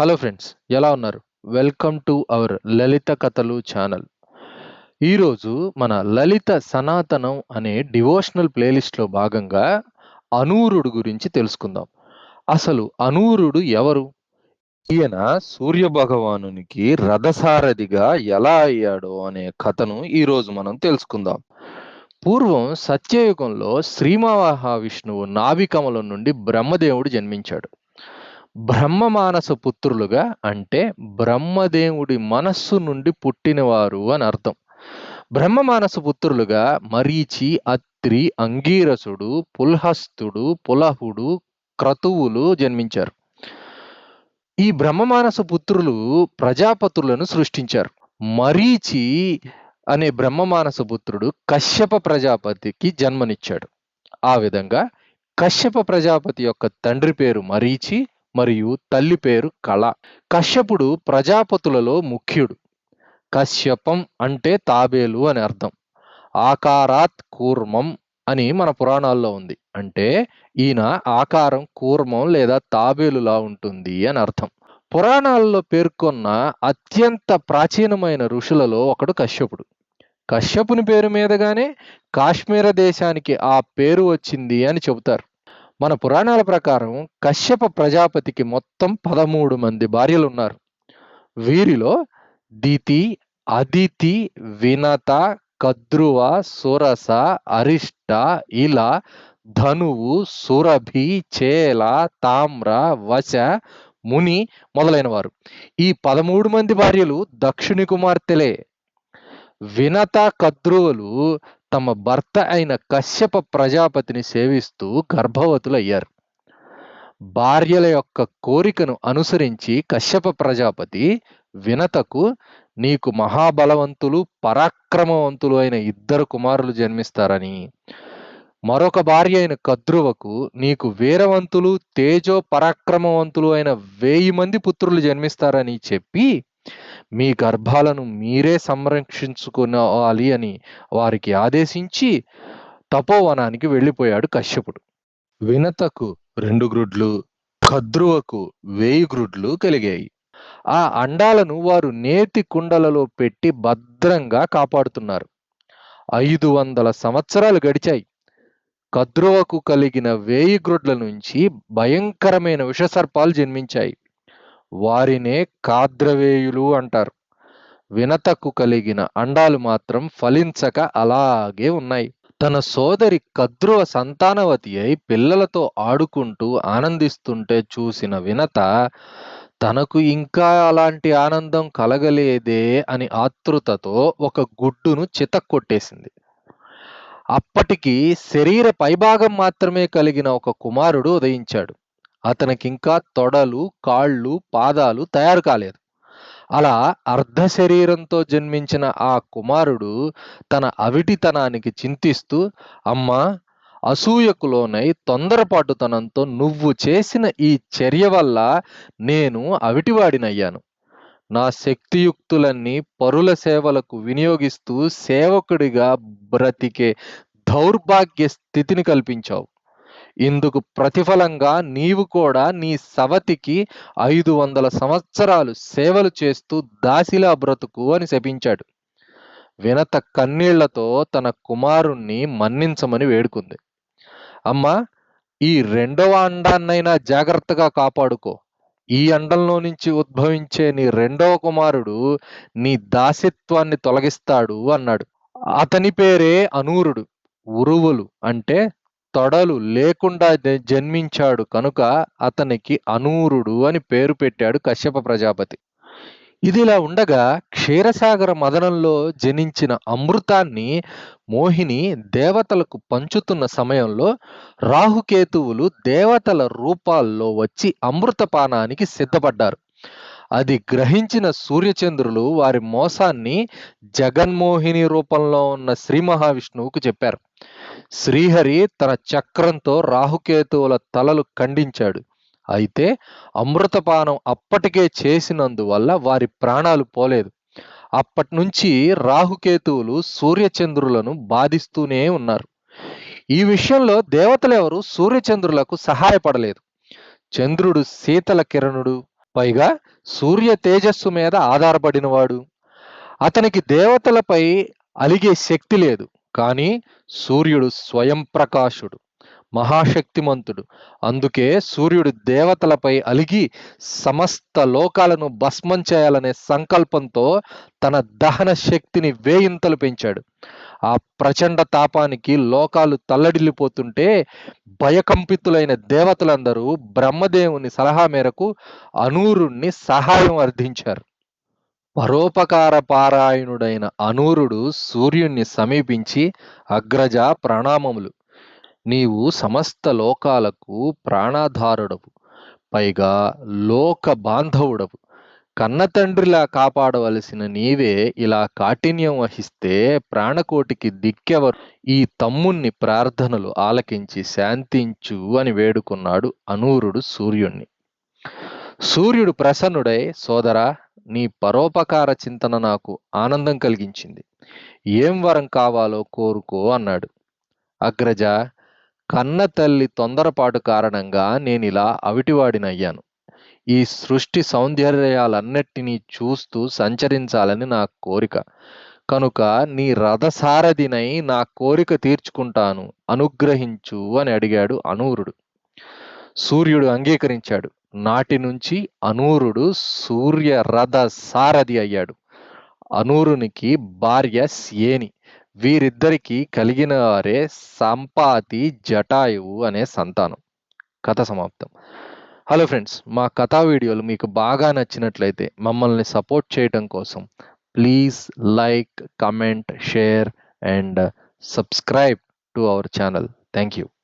Hello friends ఎలా ఉన్నారు? Welcome to our లలిత కథలు ఛానల్ ఈరోజు మన లలిత సనాతనం అనే డివోషనల్ ప్లేలిస్ట్లో భాగంగా అనూరుడు గురించి తెలుసుకుందాం. అసలు అనూరుడు ఎవరు? ఈయన సూర్య భగవానునికి రథసారథిగా ఎలా అయ్యాడో అనే కథను ఈరోజు మనం తెలుసుకుందాం. పూర్వం సత్యయుగంలో శ్రీ మహావిష్ణువు నాభికమలం నుండి బ్రహ్మదేవుడు జన్మించాడు. బ్రహ్మమానస పుత్రులుగా అంటే బ్రహ్మదేవుడి మనస్సు నుండి పుట్టినవారు అని అర్థం. బ్రహ్మమానస పుత్రులుగా మరీచి అత్రి అంగీరసుడు పుల్హస్తుడు పులహుడు క్రతువులు జన్మించారు. ఈ బ్రహ్మమానస పుత్రులు ప్రజాపతులను సృష్టించారు. మరీచి అనే బ్రహ్మమానస పుత్రుడు కశ్యప ప్రజాపతికి జన్మనిచ్చాడు. ఆ విధంగా కశ్యప ప్రజాపతి యొక్క తండ్రి పేరు మరీచి మరియు తల్లి పేరు కళ. కశ్యపుడు ప్రజాపతులలో ముఖ్యుడు. కశ్యపం అంటే తాబేలు అని అర్థం. ఆకారాత్ కూర్మం అని మన పురాణాల్లో ఉంది. అంటే ఈయన ఆకారం కూర్మం లేదా తాబేలులా ఉంటుంది అని అర్థం. పురాణాల్లో పేర్కొన్న అత్యంత ప్రాచీనమైన ఋషులలో ఒకడు కశ్యపుడు. కశ్యపుని పేరు మీదగానే కాశ్మీర దేశానికి ఆ పేరు వచ్చింది అని చెబుతారు. మన పురాణాల ప్రకారం కశ్యప ప్రజాపతికి మొత్తం పదమూడు మంది భార్యలు ఉన్నారు వీరిలో దితి అదితి వినత కద్రువ సురస అరిష్ట ఇలా ధనువు సురభి చేల తామ్ర వశ ముని మొదలైన వారు ఈ పదమూడు మంది భార్యలు దక్షిణి కుమార్తెలే. వినత కద్రువులు తమ భర్త అయిన కశ్యప ప్రజాపతిని సేవిస్తూ గర్భవతులయ్యారు. భార్యల యొక్క కోరికను అనుసరించి కశ్యప ప్రజాపతి వినతకు నీకు మహాబలవంతులు పరాక్రమవంతులు అయిన ఇద్దరు కుమారులు జన్మిస్తారని. మరొక భార్య అయిన కద్రువకు నీకు వీరవంతులు తేజో పరాక్రమవంతులు అయిన వేయి మంది పుత్రులు జన్మిస్తారని చెప్పి మీ గర్భాలను మీరే సంరక్షించుకోవాలి అని వారికి ఆదేశించి తపోవనానికి వెళ్ళిపోయాడు కశ్యపుడు. వినతకు రెండు గ్రుడ్లు కద్రువకు వేయి గ్రుడ్లు కలిగాయి. ఆ అండాలను వారు నేతి కుండలలో పెట్టి భద్రంగా కాపాడుతున్నారు. ఐదు వందల సంవత్సరాలు గడిచాయి. కద్రువకు కలిగిన వేయి గ్రుడ్ల నుంచి భయంకరమైన విషసర్పాలు జన్మించాయి. వారినే కాద్రవేయులు అంటారు. వినతకు కలిగిన అండాలు మాత్రం ఫలించక అలాగే ఉన్నాయి. తన సోదరి కద్రువ సంతానవతి అయి పిల్లలతో ఆడుకుంటూ ఆనందిస్తుంటే చూసిన వినత తనకు ఇంకా అలాంటి ఆనందం కలగలేదే అని ఆతృతతో ఒక గుడ్డును చితక్కొట్టేసింది. అప్పటికి శరీర పైభాగం మాత్రమే కలిగిన ఒక కుమారుడు ఉదయించాడు. అతనికింకా తొడలు కాళ్ళు పాదాలు తయారు కాలేదు. అలా అర్ధ శరీరంతో జన్మించిన ఆ కుమారుడు తన అవిటితనానికి చింతిస్తూ అమ్మా అసూయకు లోనై తొందరపాటుతనంతో నువ్వు చేసిన ఈ చర్య వల్ల నేను అవిటివాడినయ్యాను. నా శక్తియుక్తులన్నీ పరుల సేవలకు వినియోగిస్తూ సేవకుడిగా బ్రతికే దౌర్భాగ్య స్థితిని కల్పించావు. ఇందుకు ప్రతిఫలంగా నీవు కూడా నీ సవతికి ఐదు వందల సంవత్సరాలు సేవలు చేస్తూ దాసిలా బ్రతుకు అని శపించాడు. వినత కన్నీళ్ళతో తన కుమారుణ్ణి మన్నించమని వేడుకుంది. అమ్మా ఈ రెండవ అండాన్నైనా జాగ్రత్తగా కాపాడుకో. ఈ అండంలో నుంచి ఉద్భవించే నీ రెండవ కుమారుడు నీ దాసిత్వాన్ని తొలగిస్తాడు అన్నాడు. అతని పేరే అనూరుడు. ఉరువులు అంటే తొడలు లేకుండా జన్మించాడు కనుక అతనికి అనూరుడు అని పేరు పెట్టాడు కశ్యప ప్రజాపతి. ఇదిలా ఉండగా క్షీరసాగర మదనంలో జనించిన అమృతాన్ని మోహిని దేవతలకు పంచుతున్న సమయంలో రాహుకేతువులు దేవతల రూపాల్లో వచ్చి అమృతపానానికి సిద్ధపడ్డారు. అది గ్రహించిన సూర్యచంద్రులు వారి మోసాన్ని జగన్మోహిని రూపంలో ఉన్న శ్రీ మహావిష్ణువుకు చెప్పారు. శ్రీహరి తన చక్రంతో రాహుకేతువుల తలలు ఖండించాడు. అయితే అమృతపానం అప్పటికే చేసినందువల్ల వారి ప్రాణాలు పోలేదు. అప్పటి నుంచి రాహుకేతువులు సూర్యచంద్రులను బాధిస్తూనే ఉన్నారు. ఈ విషయంలో దేవతలెవరు సూర్యచంద్రులకు సహాయపడలేదు. చంద్రుడు శీతల కిరణుడు పైగా సూర్య తేజస్సు మీద ఆధారపడినవాడు. అతనికి దేవతలపై అలిగే శక్తి లేదు. కానీ సూర్యుడు స్వయం ప్రకాశుడు మహాశక్తిమంతుడు. అందుకే సూర్యుడు దేవతలపై అలిగి సమస్త లోకాలను భస్మం చేయాలనే సంకల్పంతో తన దహన శక్తిని వేయింతలు పెంచాడు. ఆ ప్రచండ తాపానికి లోకాలు తల్లడిల్లిపోతుంటే భయకంపితులైన దేవతలందరూ బ్రహ్మదేవుని సలహా మేరకు అనూరుణ్ణి సహాయం అర్థించారు. పరోపకార పారాయణుడైన అనూరుడు సూర్యుణ్ణి సమీపించి అగ్రజ ప్రణామములు. నీవు సమస్త లోకాలకు ప్రాణాధారుడవు. పైగా లోక బాంధవుడవు. కన్నతండ్రిలా కాపాడవలసిన నీవే ఇలా కాఠిన్యం వహిస్తే ప్రాణకోటికి దిక్కెవరు? ఈ తమ్ముణ్ణి ప్రార్థనలు ఆలకించి శాంతించు అని వేడుకున్నాడు అనూరుడు సూర్యుణ్ణి. సూర్యుడు ప్రసన్నుడై సోదరా నీ పరోపకార చింతన నాకు ఆనందం కలిగించింది. ఏం వరం కావాలో కోరుకో అన్నాడు. అగ్రజ కన్న తల్లి తొందరపాటు కారణంగా నేనిలా అవిటివాడినయ్యాను. ఈ సృష్టి సౌందర్యాలన్నిటినీ చూస్తూ సంచరించాలని నా కోరిక. కనుక నీ రథసారథినై నా కోరిక తీర్చుకుంటాను అనుగ్రహించు అని అడిగాడు అనూరుడు. సూర్యుడు అంగీకరించాడు. నాటి నుంచి అనూరుడు సూర్య రథ సారథి అయ్యాడు. అనూరునికి భార్య సేని వీరిద్దరికీ కలిగిన వారే సంపాతి జటాయువు అనే సంతానం. కథ సమాప్తం. హలో ఫ్రెండ్స్ మా కథా వీడియోలు మీకు బాగా నచ్చినట్లయితే మమ్మల్ని సపోర్ట్ చేయడం కోసం please like comment share and subscribe to our channel. Thank you